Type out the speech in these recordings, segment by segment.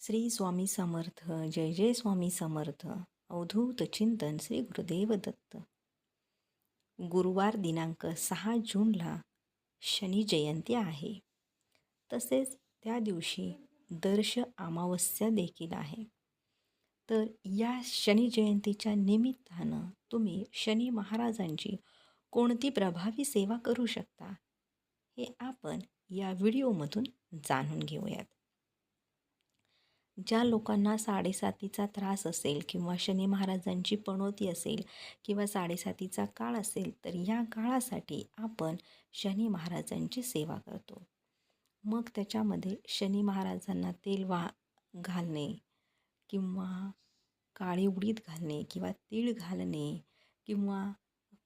श्री स्वामी समर्थ जय जय स्वामी समर्थ अवधूत चिंतन श्री गुरुदेव दत्त. गुरुवार दिनांक सहा जूनला शनी जयंती आहे. तसेच त्या दिवशी दर्श अमावस्या देखील आहे. तर या शनी जयंतीच्या निमित्तानं तुम्ही शनी महाराजांची कोणती प्रभावी सेवा करू शकता हे आपण या व्हिडिओमधून जाणून घेऊयात. ज्या लोकांना साडेसातीचा त्रास असेल किंवा शनी महाराजांची पणोती असेल किंवा साडेसातीचा काळ असेल तर या काळासाठी आपण शनी महाराजांची सेवा करतो. मग त्याच्यामध्ये शनी महाराजांना तेल वा घालणे किंवा काळी उडीद घालणे किंवा तीळ घालणे किंवा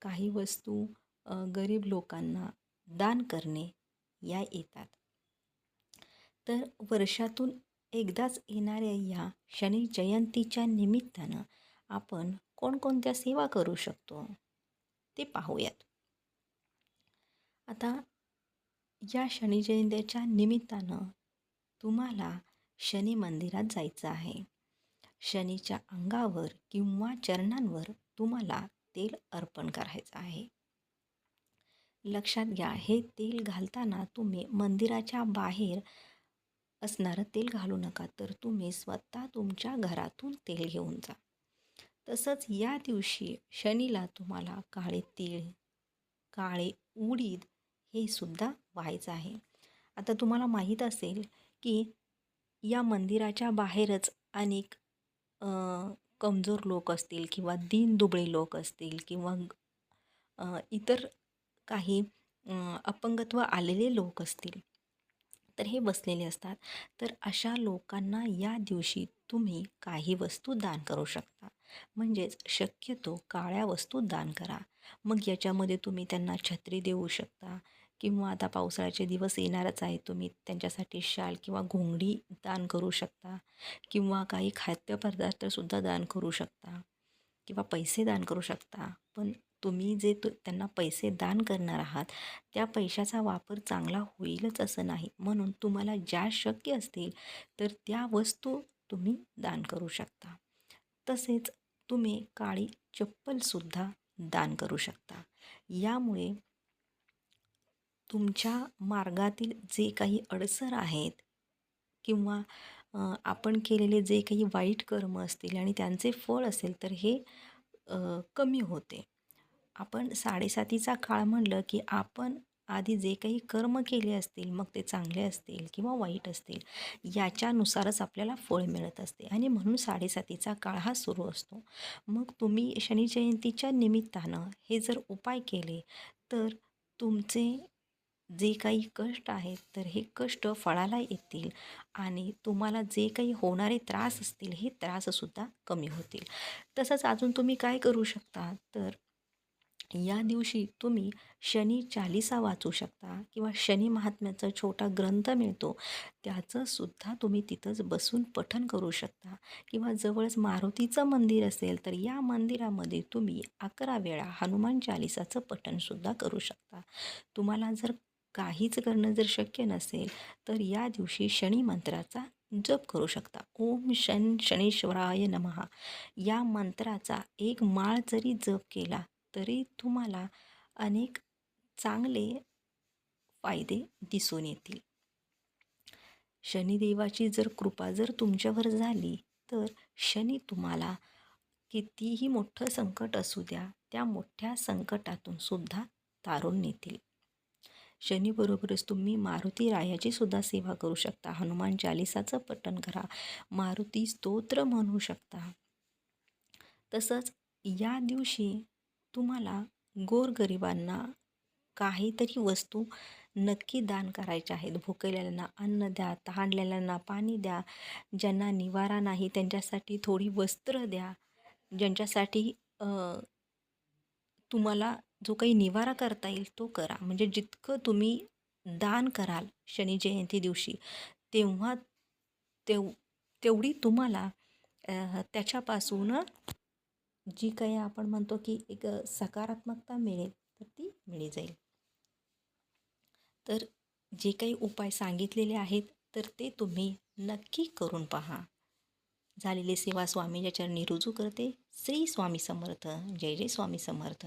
काही वस्तू गरीब लोकांना दान करणे या येतात. तर वर्षातून एकदाच येणाऱ्या या शनी जयंतीच्या निमित्तानं आपण कोणकोणत्या सेवा करू शकतो ते पाहूयात. आता या शनी जयंतीच्या निमित्तानं तुम्हाला शनी मंदिरात जायचं आहे. शनीच्या अंगावर किंवा चरणांवर तुम्हाला तेल अर्पण करायचं आहे. लक्षात घ्या हे तेल घालताना तुम्ही मंदिराच्या बाहेर असणारं तेल घालू नका तर तुम्ही स्वतः तुमच्या घरातून तेल घेऊन जा. तसंच या दिवशी शनीला तुम्हाला काळे तीळ काळे उडीद हे सुद्धा व्हायचं आहे. आता तुम्हाला माहीत असेल की या मंदिराच्या बाहेरच अनेक कमजोर लोक असतील किंवा दीनदुबळे लोक असतील किंवा इतर काही अपंगत्व आलेले लोक असतील. तर हे बसलेले असतात. तर अशा लोकांना या दिवशी तुम्ही काही वस्तू दान करू शकता. म्हणजेच शक्यतो काळ्या वस्तू दान करा. मग याच्यामध्ये तुम्ही त्यांना छत्री देऊ शकता किंवा आता पावसाळ्याचे दिवस येणारच आहे तुम्ही त्यांच्यासाठी शाल किंवा घोंगडी दान करू शकता किंवा काही खाद्यपदार्थसुद्धा दान करू शकता किंवा पैसे दान करू शकता. पण तुम्ही जे तु त्यांना पैसे दान करणार आहात त्या पैशाचा वापर चांगला होईलच असं नाही. म्हणून तुम्हाला ज्या शक्य असतील तर त्या वस्तू तुम्ही दान करू शकता. तसेच तुम्ही काळी चप्पलसुद्धा दान करू शकता. यामुळे तुमच्या मार्गातील जे काही अडसर आहेत किंवा आपण केलेले जे काही वाईट कर्म असतील आणि त्यांचे फळ असेल तर हे कमी होते. आपण साडेसातीचा काळ म्हणलं की आपण आधी जे काही कर्म केले असतील मग ते चांगले असतील किंवा वाईट असतील याच्यानुसारच आपल्याला फळ मिळत असते. आणि म्हणून साडेसातीचा काळ हा सुरू असतो. मग तुम्ही शनी जयंतीच्या निमित्तानं हे जर उपाय केले तर तुमचे जे काही कष्ट आहेत तर हे कष्ट फळाला येतील आणि तुम्हाला जे काही होणारे त्रास असतील हे त्राससुद्धा कमी होतील. तसंच अजून तुम्ही काय करू शकता? तर या दिवशी तुम्ही शनी चालिसा वाचू शकता किंवा शनी महात्म्याचा छोटा ग्रंथ मिळतो. त्याचं सुद्धा तुम्ही तिथंच बसून पठन करू शकता. किंवा जवळच मारुतीचं मंदिर असेल तर या मंदिरामध्ये तुम्ही अकरा वेळा हनुमान चालिसाचं पठनसुद्धा करू शकता. तुम्हाला जर काहीच करणं जर शक्य नसेल तर या दिवशी शनी मंत्राचा जप करू शकता. ओम शन शनीश्वराय नमहा या मंत्राचा एक माळ जरी जप केला तरी तुम्हाला अनेक चांगले फायदे दिसून येतील. शनिदेवाची जर कृपा जर तुमच्यावर झाली तर शनी तुम्हाला कितीही मोठं संकट असू द्या त्या मोठ्या संकटातून सुद्धा तारून नेतील. शनीबरोबरच तुम्ही मारुती रायाची सुद्धा सेवा करू शकता हनुमान चालिसाचं पठण करा मारुती स्तोत्र म्हणू शकता. तसंच या दिवशी तुम्हाला गोरगरिबांना काहीतरी वस्तू नक्की दान करायच्या आहेत. भुकेलेल्यांना अन्न द्या तहानलेल्यांना पाणी द्या ज्यांना निवारा नाही त्यांच्यासाठी थोडी वस्त्र द्या ज्यांच्यासाठी तुम्हाला जो काही निवारा करता येईल तो करा. म्हणजे जितकं तुम्ही दान कराल शनी जयंती दिवशी तेव्हा तेव तेवढी तुम्हाला त्याच्यापासून जी काही आपण म्हणतो की एक सकारात्मकता मिळेल तर ती मिळी जाईल. तर जे काही उपाय सांगितलेले आहेत तर ते तुम्ही नक्की करून पहा. झालेली सेवा स्वामीच्या चरणी रुजू करते श्री स्वामी समर्थ जय जय स्वामी समर्थ.